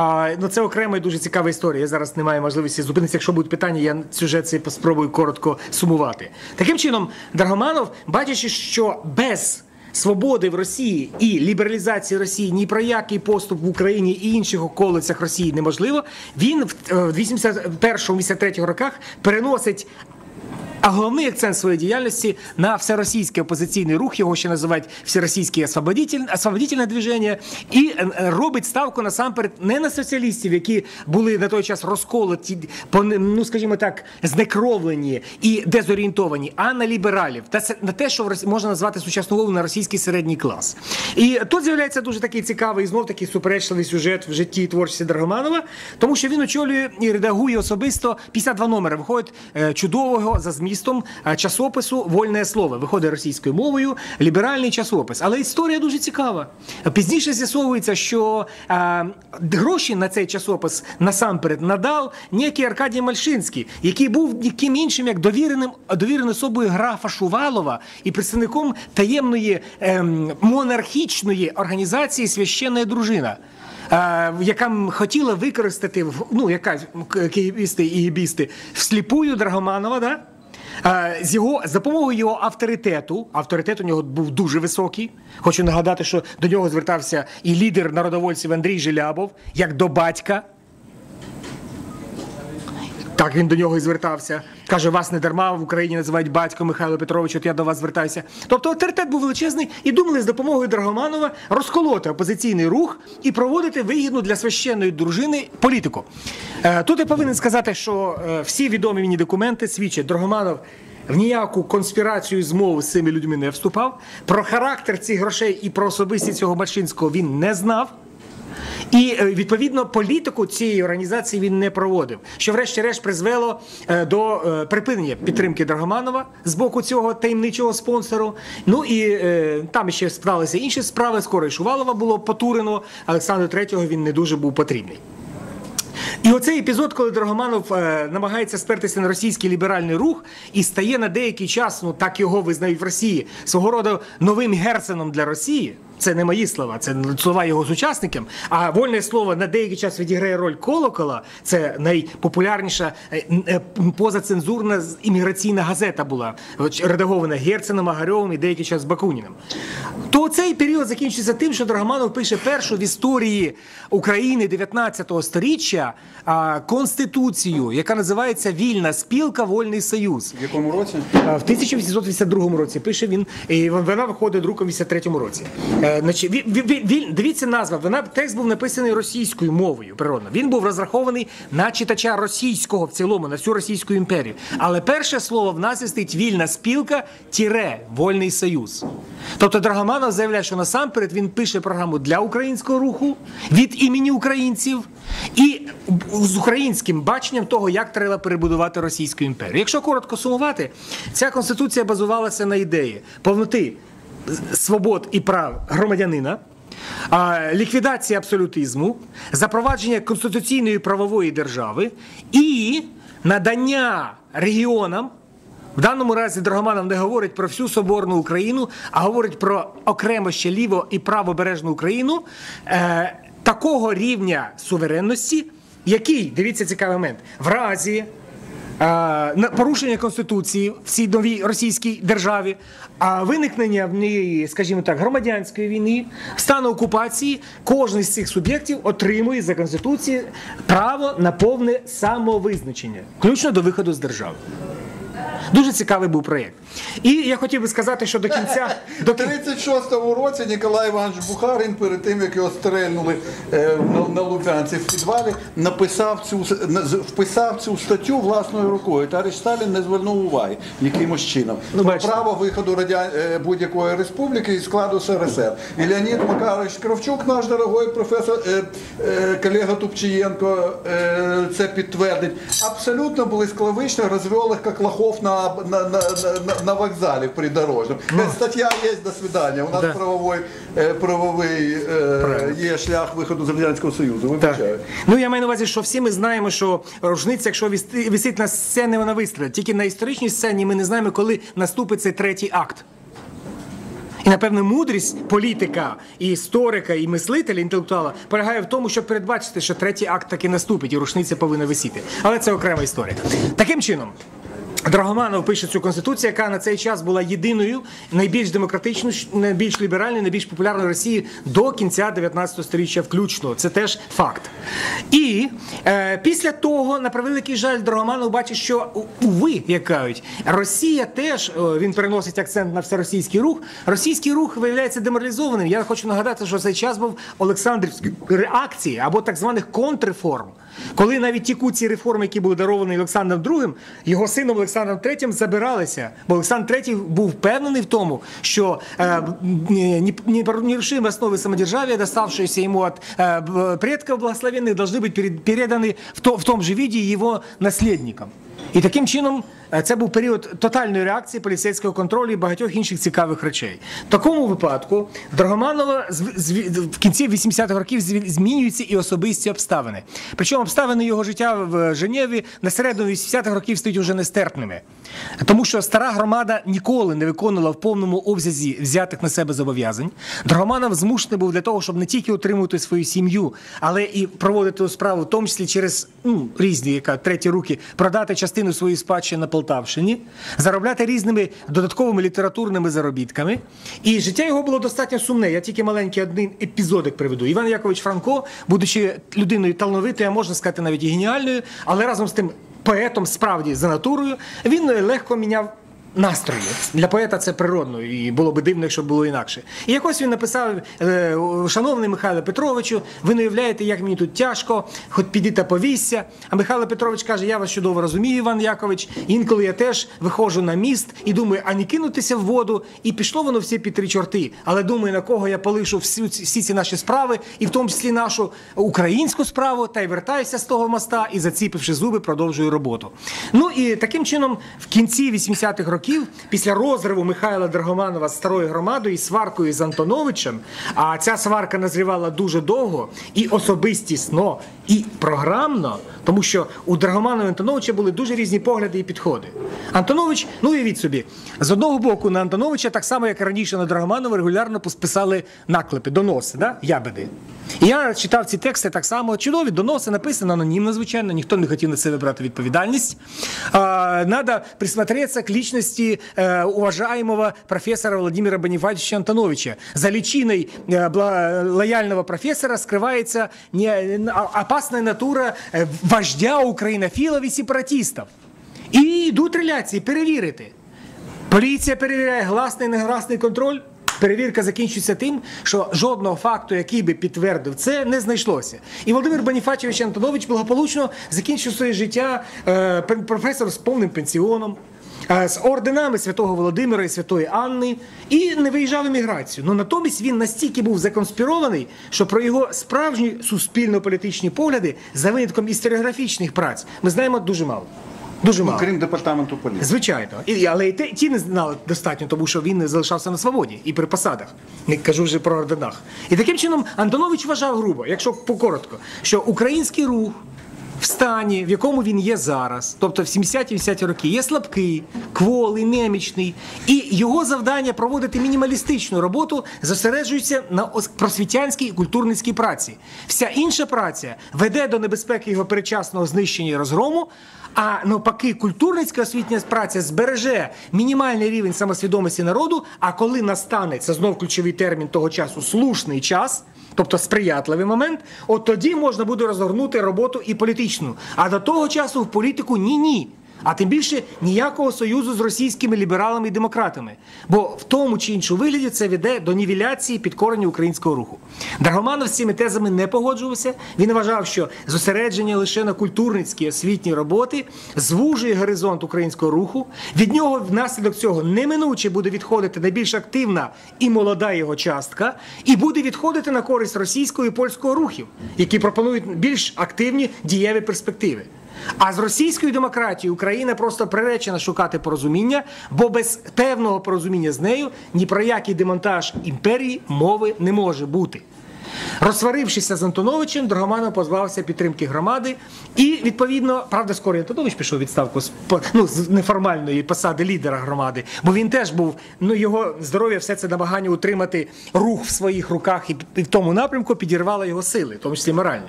А, ну це окрема і дуже цікава історія. Я зараз не маю можливості зупинитися. Якщо будуть питання, я сюжет цей спробую коротко сумувати. Таким чином, Драгоманов, бачачи, що без свободи в Росії і лібералізації Росії ні про який поступ в Україні і інших околицях Росії неможливо, він в е, в 81-83 роках переносить а головний акцент своєї діяльності на всеросійський опозиційний рух, його ще називають всеросійське освободитель, освободительне движення, і е, робить ставку насамперед не на соціалістів, які були на той час розколоті, ну скажімо так, знекровлені і дезорієнтовані, а на лібералів, та на те, що можна назвати сучасну мову на російський середній клас. І тут з'являється дуже такий цікавий, знов такий суперечливий сюжет в житті і творчості Драгоманова, тому що він очолює і редагує особисто 52 номери. Виходить е, чудового за змістом е, часопису Вольне слово. Виходить російською мовою, ліберальний часопис. Але історія дуже цікава. Пізніше з'ясовується, що е, гроші на цей часопис насамперед надав ніякий Аркадій Мальшинський, який був ніким іншим, як довіреним довіреною особою графа Шувалова і представником таємної ем, монархічної організації Священна дружина. е, Яка хотіла використати ну, яка київісти і гібісти всліпую Драгоманова, да? Е, З його з допомогою його авторитету, авторитет у нього був дуже високий. Хочу нагадати, що до нього звертався і лідер народовольців Андрій Желябов, як до батька. Так він до нього і звертався. Каже, вас не дарма в Україні називають батько Михайло Петрович, от я до вас звертаюся. Тобто авторитет був величезний і думали з допомогою Драгоманова розколоти опозиційний рух і проводити вигідну для священної дружини політику. Е, Тут я повинен сказати, що е, всі відомі мені документи свідчать, Драгоманов в ніяку конспірацію змову з цими людьми не вступав. Про характер цих грошей і про особистість цього Бачинського він не знав. І е, відповідно політику цієї організації він не проводив, що врешті-решт призвело е, до е, припинення підтримки Драгоманова з боку цього таємничого спонсору. Ну і там ще склалися інші справи. Скоро Шувалова було потурено. Олександру Третього він не дуже був потрібний. І оцей епізод, коли Драгоманов е, намагається спертися на російський ліберальний рух і стає на деякий час, ну так його визнають в Росії, свого роду новим Герценом для Росії. Це не мої слова, це слова його сучасникам. А вольне слово на деякий час відіграє роль колокола. Це найпопулярніша е, е, позацензурна імміграційна газета була, редагована Герценом, Агарьовим і деякий час Бакуніним. То цей період закінчується тим, що Драгоманов пише першу в історії України 19 сторіччя конституцію, яка називається Вільна спілка, Вольний Союз. В якому році? В 1882 році пише він, і вона виходить друком в 83 році. Е, значить, ві- ві- ві- дивіться назва. Вона текст був написаний російською мовою. Природно. Він був розрахований на читача російського в цілому, на всю Російську імперію. Але перше слово в назві стоїть вільна спілка тіре вольний союз. Тобто Драгоманов заявляє, що насамперед він пише програму для українського руху від імені українців і з українським баченням того, як треба перебудувати Російську імперію. Якщо коротко сумувати, ця конституція базувалася на ідеї повноти свобод і прав громадянина. Ліквідація абсолютизму, запровадження конституційної правової держави і надання регіонам в даному разі Драгоманов не говорить про всю соборну Україну, а говорить про окремо ще ліво і правобережну Україну е, такого рівня суверенності, який, дивіться цікавий момент, в разі порушення конституції в цій новій російській державі, а виникнення в неї, скажімо так, громадянської війни, стану окупації, кожен з цих суб'єктів отримує за конституцією право на повне самовизначення, включно до виходу з держави. Дуже цікавий був проєкт. І я хотів би сказати, що до кінця до кін... 36-му році Ніколай Іванович Бухарин, перед тим як його стрельнули е, на, на Лубянці в підвалі, написав цю вписав цю статтю власною рукою. Товариш Сталін не звернув уваги якимось чином. Ну, Про право виходу радя... е, будь-якої республіки із складу СРСР. І Леонід Макарович Кравчук, наш дорогой професор, е, е, колега Тупчієнко, е, це підтвердить. Абсолютно блискавично розвел їх, як лохов на, на, на, на, на вокзалі придорожному. Стаття є, до свидання. У нас Ну. Да. правовий, е, правовий е, є шлях виходу з Радянського Союзу. Вибачаю. Ну я маю на увазі, що всі ми знаємо, що рушниця, якщо висить на сцені, вона вистрілить. Тільки на історичній сцені ми не знаємо, коли наступить цей третій акт. І напевно мудрість політика, і історика, і мислителя, інтелектуала полягає в тому, щоб передбачити, що третій акт таки наступить, і рушниця повинна висіти. Але це окрема історія. Таким чином. Драгоманов пише цю конституцію, яка на цей час була єдиною, найбільш демократичною, найбільш ліберальною, найбільш популярною в Росії до кінця 19 століття включно. Це теж факт. І е, після того, на превеликий жаль, Драгоманов бачить, що уви, як кажуть, Росія теж він переносить акцент на всеросійський рух. Російський рух виявляється деморалізованим. Я хочу нагадати, що цей час був Олександрівської реакції або так званих контрреформ. Коли навіть ті куці реформи, які були даровані Олександром II, його сином Олександром III забиралися. Бо Олександр III був впевнений в тому, що е, нерушимые основы самодержавия, доставшиеся ему от э, б- предков благословенных, должны быть перед- переданы в, то, в том же виде его наследникам. І таким чином е, це був період тотальної реакції поліцейського контролю і багатьох інших цікавих речей. В такому випадку Драгоманова в кінці 80-х років змінюються і особисті обставини. Причому обставини його життя в Женеві на середину 80-х років стають уже нестерпними. Тому що стара громада ніколи не виконувала в повному обсязі взятих на себе зобов'язань. Драгоманов змушений був для того, щоб не тільки утримувати свою сім'ю, але і проводити справу, в тому числі через ну, різні яка, треті руки, продати частину своєї спадщини на Полтавщині, заробляти різними додатковими літературними заробітками. І життя його було достатньо сумне. Я тільки маленький один епізодик приведу. Іван Якович Франко, будучи людиною талановитою, а можна сказати навіть і геніальною, але разом з тим поетом справді за натурою, він легко міняв. Настрої для поета це природно, і було би дивно, якщо було інакше. І якось він написав: е, шановний Михайло Петровичу, ви не уявляєте, як мені тут тяжко, хоч піди та повісся. А Михайло Петрович каже: Я вас чудово розумію, Іван Якович. Інколи я теж виходжу на міст і думаю, а не кинутися в воду, і пішло воно всі під три чорти. Але думаю, на кого я полишу всі, всі ці наші справи, і в тому числі нашу українську справу, та й вертаюся з того моста і, заціпивши зуби, продовжую роботу. Ну і таким чином, в кінці 80-х років, після розриву Михайла Драгоманова з старою громадою і сваркою з Антоновичем, а ця сварка назрівала дуже довго і особистісно, і програмно, тому що у Драгоманова і Антоновича були дуже різні погляди і підходи. Антонович, ну уявіть собі, з одного боку на Антоновича, так само як раніше на Драгоманова, регулярно посписали наклепи, доноси, да? ябеди. І я читав ці тексти так само чудові, доноси написано анонімно, звичайно, ніхто не хотів на себе брати відповідальність. А, надо присмотреться к личности э, уважаемого профессора Владимира Бонифатьевича Антоновича. За личиной э, бла- лояльного профессора скрывается не, а- опасная натура э, вождя украинофилов и сепаратистов. І йдуть реляції, перевірити. Поліція перевіряє гласний і негласний контроль. Перевірка закінчується тим, що жодного факту, який би підтвердив це, не знайшлося. І Володимир Боніфачович Антонович благополучно закінчив своє життя е, професор з повним пенсіоном, е, з орденами святого Володимира і святої Анни, і не виїжджав еміграцію. Ну натомість він настільки був законспірований, що про його справжні суспільно-політичні погляди за винятком історіографічних праць ми знаємо дуже мало. Дуже мало. Крім департаменту поліції. Звичайно, і, але і ті не знали достатньо, тому що він не залишався на свободі і при посадах. Не кажу вже про орденах. І таким чином Антонович вважав грубо, якщо покоротко, що український рух в стані, в якому він є зараз, тобто в 70-80 роки, є слабкий, кволий, немічний, і його завдання проводити мінімалістичну роботу зосереджується на просвітянській і культурницькій праці. Вся інша праця веде до небезпеки його передчасного знищення і розгрому. А навпаки, культурницька освітня праця збереже мінімальний рівень самосвідомості народу. А коли настане це знов ключовий термін того часу, слушний час, тобто сприятливий момент, от тоді можна буде розгорнути роботу і політичну. А до того часу в політику ні-ні. А тим більше ніякого союзу з російськими лібералами і демократами. Бо в тому чи іншому вигляді це веде до нівеляції підкорення українського руху. Драгоманов з цими тезами не погоджувався. Він вважав, що зосередження лише на культурницькій освітній роботи звужує горизонт українського руху. Від нього внаслідок цього неминуче буде відходити найбільш активна і молода його частка, і буде відходити на користь російського і польського рухів, які пропонують більш активні дієві перспективи. А з російською демократією Україна просто приречена шукати порозуміння, бо без певного порозуміння з нею ні про який демонтаж імперії мови не може бути. Розсварившися з Антоновичем, Драгоманов позбавився підтримки громади, і відповідно, правда, скоро Антонович пішов відставку з ну, з неформальної посади лідера громади, бо він теж був ну його здоров'я, все це намагання утримати рух в своїх руках і в тому напрямку підірвало його сили, в тому числі моральні.